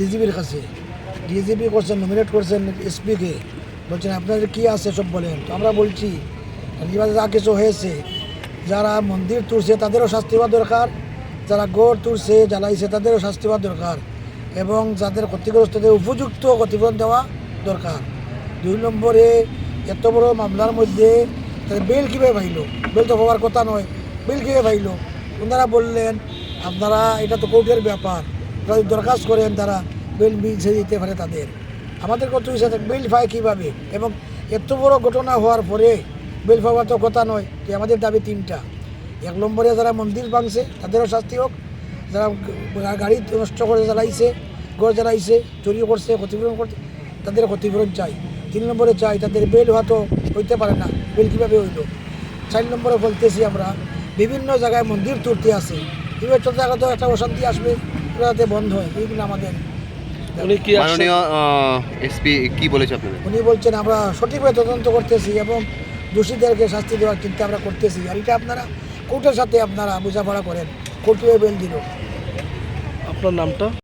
ডিজিপির কাছে ডিজিপি করছেন নমিনেট করছেন এসপিকে বলছেন, আপনাদের কী আছে সব বলেন? তো আমরা বলছি যা কিছু হয়েছে, যারা মন্দির তুলছে তাদেরও শাস্তি হওয়া দরকার, যারা গড় তুলছে জ্বালাইছে তাদেরও শাস্তি হওয়া দরকার এবং যাদের ক্ষতিগ্রস্তদের উপযুক্ত ক্ষতিপূরণ দেওয়া দরকার। দুই নম্বরে এত বড় মামলার মধ্যে বেল কীভাবে ভাইল বেল তো হওয়ার কথা নয়। বেল কীভাবে ভাইল ওনারা বললেন, আপনারা, এটা তো কোর্টের ব্যাপার। যদি দরখাস্ত করেন তারা বেল মিলছে দিতে পারে তাদের। আমাদের কত হিসাবে বেল পায় কীভাবে? এবং এত বড় ঘটনা হওয়ার পরে বেল পাওয়ার তো কথা নয় যে আমাদের দাবি তিনটা। এক নম্বরে যারা মন্দির ভাঙছে, তাদেরও শাস্তি হোক। যারা গাড়ি নষ্ট করে জ্বালাইছে গড় জ্বালাইছে, চুরি করছে, ক্ষতিপূরণ করছে, তাদের ক্ষতিপূরণ চাই। তিন নম্বরে চাই তাদের বেল হয়তো হইতে পারে না। বেল কীভাবে হইল? চার নম্বরে বলতেছি আমরা বিভিন্ন জায়গায় মন্দির তুলতে আছে। এবার চলতে গেলে তো একটা অশান্তি আসবে যাতে বন্ধ হয় এইগুলো আমাদের উনি কি আশ্বাস- মাননীয় এসপি কি বলেছে আপনাদের? উনি বলছেন আমরা সঠিকভাবে তদন্ত করতেছি এবং দোষীদেরকে শাস্তি দেওয়ার চিন্তা আমরা করতেছি। আর এটা আপনারা কোর্টের সাথে আপনারা বোঝাপড়া করেন কোর্ট বেল দিল। আপনার নামটা?